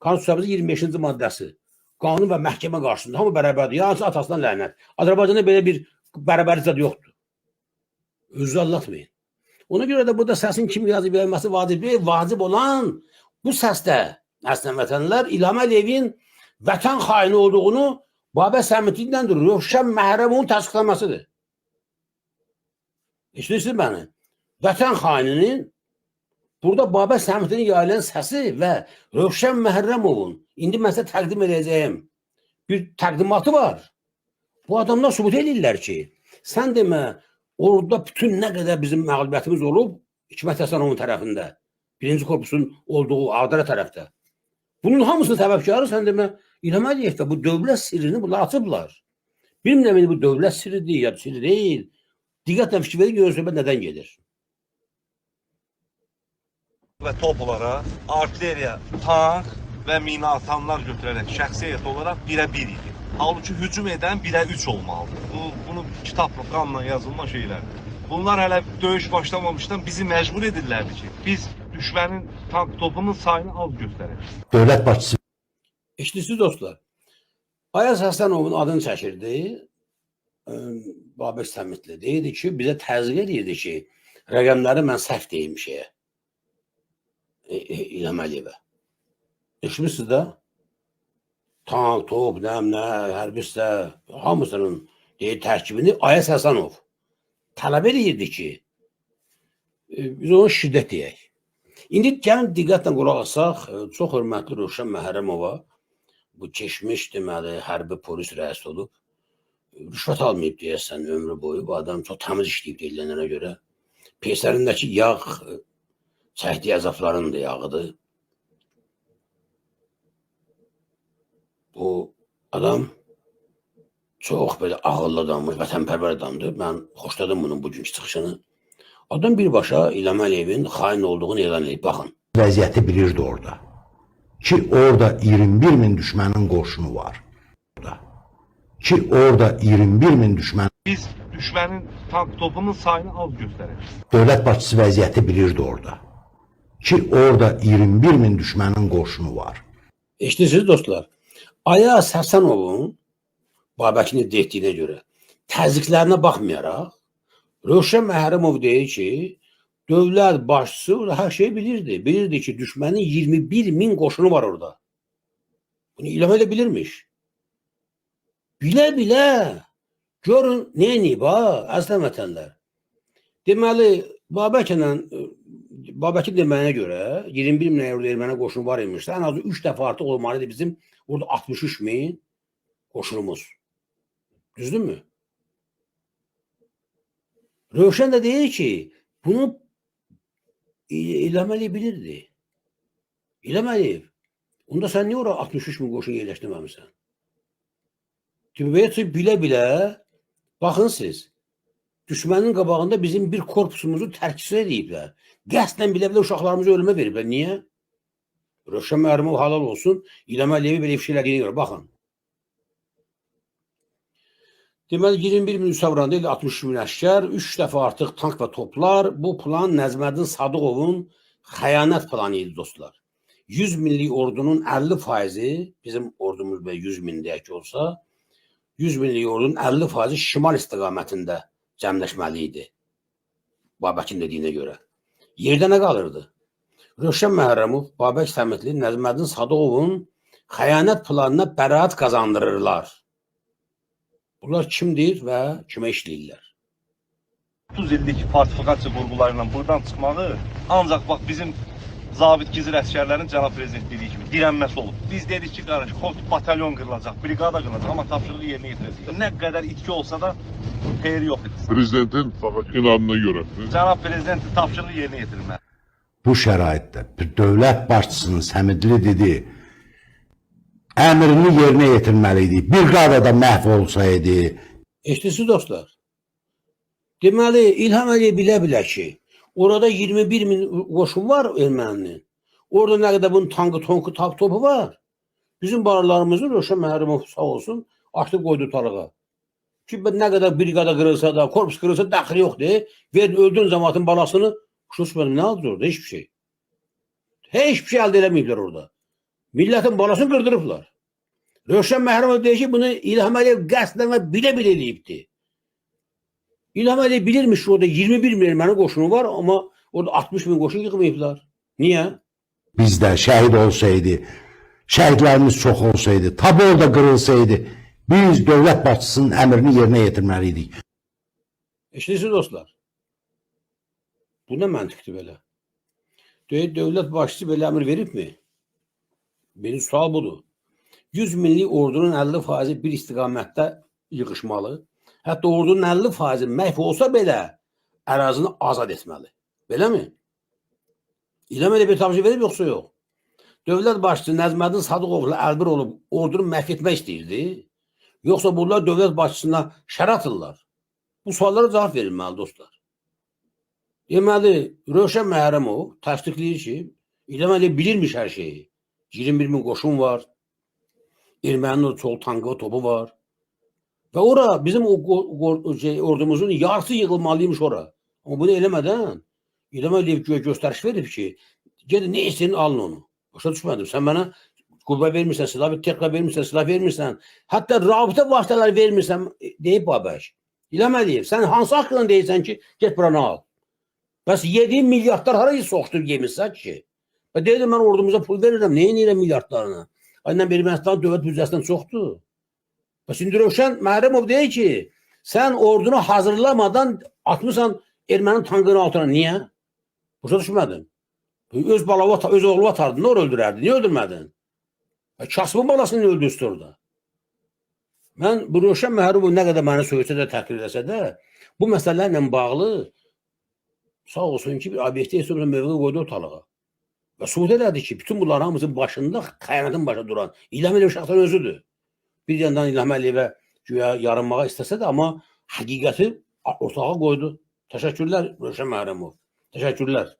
Konstitusiyamızın 25-ci maddəsi. Qanun və məhkəmə qarşısında hamı bərabərdir. Yalnız atasından lənət. Azərbaycanda belə bir bərabərlik zad yoxdur. Özünüzü aldatmayın. Ona görə də burada səsin kim yazıb verilməsi vacib deyil. Vacib olan bu səsdə əslən vətənlər İlham Əliyevin vətən xaini olduğunu Babək Səmidlindən Rövşən Məhrəmovun təsdiqləməsidir. Eşidirsiniz məni? Vətən xaininin burada Babək Səmidlinin yayılan səsi və Rövşən Məhrəmovun indi mən sizə təqdim edəcəyim bir təqdimatı var. Bu adamlar sübut edirlər ki, sən demə orada bütün nə qədər bizim məğlubiyyətimiz olub Hikmət Həsənovun tərəfində, birinci korpusun olduğu Ağdərə tərəfdə. Bunun hamısını səbəbkarı sən demə İlham Əliyev də bu dövlət sirrini bunlar açıblar. Bilmirəm bu dövlət sirridir ya sirri deyil. Diqqətlə fikir verin söhbət nədən gedir. Və toplara artilleriya, tank və mina atanlar götürərək şəxsi heyət olaraq birə bir idi. Halbuki hücum edən birə üç olmalıdır. Bu, bunu kitabla, qanla yazılma şeylərdir. Bunlar hələ döyüş başlamamışdan bizi məcbur edirlərdi ki, biz düşmənin tank topunun sayını az göstərək. Dövlət başçısı Eşidirsiniz dostlar. Ayaz Həsənovun adını çəkirdi. Babək Səmidli deyirdi ki, bizə təzyiq edirdi ki, rəqəmləri mən səhv deymişəm. E, e, İlham Əliyevə. Eşitmişsiniz də? Tank, top, nəm, nə, hərbi hissə, hamısının deyir, tərkibini Ayaz Həsənov tələb edirdi ki, e, biz ona şiddət deyək. İndi gəlin diqqətlə qulaq asaq, e, çox hörmətli Rövşən Məhrəmova bu keçmiş deməli hərbi polis rəisi olub. Rüşvət almayıb deyəsən ömrü boyu. Bu adam çox təmiz işləyib deyilənlərə görə. Peysərindəki yağ e, çəkdiyi əzabların da yağıdır. Bu adam çox belə ağıllı adammış, vətənpərvər adamdır. Mən xoşladım bunun bugünkü çıxışını. Adam birbaşa İlham Əliyevin xain olduğunu elan edib. Baxın. vəziyyəti bilirdi orada. Ki orada 21 min düşmənin qoşunu var. Orada. Ki orada 21 min düşmən Biz düşmənin tank topunun sayını az göstərək. dövlət başçısı vəziyyəti bilirdi orada. Ki orada 21 min düşmənin qoşunu var. Eşidirsiniz dostlar. Ayaz Həsənovun Babəkin iddia etdiyinə görə təzyiqlərinə baxmayaraq Rövşən Məhrəmov deyir ki, dövlət başçısı hər şeyi bilirdi. Bilirdi ki, düşmənin 21 min qoşunu var orada. Bunu İlham elə bilirmiş. Bilə-bilə görün nə edib ha, əslən vətənlər. Deməli, Babəklə Babəkin deməyinə görə 21 min euro erməni qoşunu var imiş. Ən azı 3 dəfə artıq olmalıdır bizim orada 63 min qoşunumuz. Düzdürmü? Rövşən də deyir ki, bunu İlham Əliyev bilirdi. İlham Əliyev, onda sən niyə ora 63 min qoşun yerləşdirməmisən? Tübəyə bilə-bilə, baxın siz, düşmənin qabağında bizim bir korpusumuzu tərkisi ediblər. Qəsdən bilə-bilə uşaqlarımızı ölümə veriblər. Niyə? Rövşən Məhrəmov halal olsun, İlham Əliyevi belə ifşələdiyinə görə, baxın. Deməli 21 min Üsavran deyil 60 min əşkər, 3 dəfə artıq tank və toplar. Bu plan Nəzməddin Sadıqovun xəyanət planı idi dostlar. 100 minlik ordunun 50 faizi bizim ordumuz və 100 min deyək olsa, 100 minlik ordunun 50 faizi şimal istiqamətində cəmləşməli idi. Babəkin dediyinə görə. Yerdə nə qalırdı? Rövşən Məhrəmov, Babək Səmidli, Nəzməddin Sadıqovun xəyanət planına bəraət qazandırırlar. Bunlar kimdir və kimə işləyirlər? 30 illik fortifikasiya qurğularıyla buradan çıxmağı ancaq bax bizim zabit gizir əsgərlərin cənab prezident dediyi kimi dirənməsi olub. Biz dedik ki, qardaş, kod batalyon qırılacaq, briqada qırılacaq, amma tapşırığı yerinə yetirəcəyik. Nə qədər itki olsa da xeyri yox idi. Prezidentin inadına göre. Cənab prezidentin tapşırığı yerinə yetirməli. Bu şəraitdə bir dövlət başçısının Səmidli dedi, əmrini yerinə yetirməli idi. Bir qadada məhv olsaydı, Eşidirsiniz dostlar? Deməli, İlham Əliyev bilə-bilə ki, orada 21 min qoşun var erməninin. Orada nə qədər bunun tankı, tonku, tap topu var. Bizim barlarımızı Rövşən Məhrəmov sağ olsun, açdı qoydu talığa. Ki nə qədər briqada qırılsa da, korpus qırılsa dəxli yoxdur. Ver öldün cəmaatın balasını, mənim nə aldı orada? Hiçbir şey. Hiçbir şey əldə eləməyiblər orada. Milletin balasını kırdırıblar. Rövşən Məhrəmov deyir ki, bunu İlham Əliyev qəsdən və bilə-bilə eləyibdi. İlham Əliyev bilirmiş ki, orada 21 min erməni qoşunu var, amma orada 60 min qoşun yığmayıblar. Niyə? Bizdə şəhid olsaydı, şəhidlərimiz çox olsaydı, tabi orada qırılsaydı, biz dövlət başçısının əmrini yerinə yetirməliydik. Eşidirsiniz dostlar? Bu məntiqdir belə? Deyir, dövlət başçısı belə əmr veribmi? Benim sual budur. 100 minlik ordunun 50 faizi bir istiqamətdə yığışmalı. Hətta ordunun 50 faizi məhv olsa belə ərazini azad etməli. Beləmi? İlham elə bir tapşırıq verib yoxsa yox? Dövlət başçısı Nəzməddin Sadıqovla əlbir olub ordunu məhv etmək istəyirdi. Yoxsa bunlar dövlət başçısına şər atırlar. Bu suallara cavab verilməli dostlar. Deməli, Rövşən Məhrəmov təsdiqləyir ki, İlham Əliyev bilirmiş hər şeyi. 21 min qoşun var. Erməninin çox tankı topu var. Və ora bizim o, o, o şey, ordumuzun yarısı yığılmalıymış ora. Amma bunu İlham Əliyev gö göstəriş verib ki, gedin nə istəyin alın onu. Başa düşmədim. Sən mənə qüvvə vermirsən, silah texnika vermirsən, silah vermirsən, hətta rabitə vasitələri vermirsən e, deyib Babəş. İlham Əliyev, sən hansı haqqında deyirsən ki, get buranı al. Bəs 7 milyardlar hara soxdur yemirsən ki? Və deyirəm mən ordumuza pul verirəm, nəyə edirəm milyardlarını? Aynen Ermənistan dövlət büdcəsindən çoxdur. Bəs indi Rövşən Məhrəmov deyir ki, sən ordunu hazırlamadan atmısan ermənin tankının altına. Niyə? Başa düşmədim. Öz balava, öz oğlu atardın, ne öldürərdin? Niyə öldürmədin? E, balasını öldürsün orada? Mən bu Rövşən Məhrəmov nə qədər məni söyləsə də, təhqir eləsə də, bu məsələlərlə bağlı sağ olsun ki, bir obyektiv hesabla mövqe qoydu ortalığa. Və Suud elədi ki, bütün bunların hamısının başında xəyanətin başa duran İlham Əliyev şəxsən özüdür. Bir yandan İlham Əliyevə güya yarınmağa istəsə də, amma həqiqəti ortağa qoydu. Təşəkkürlər Rövşən Məhrəmov. Təşəkkürlər.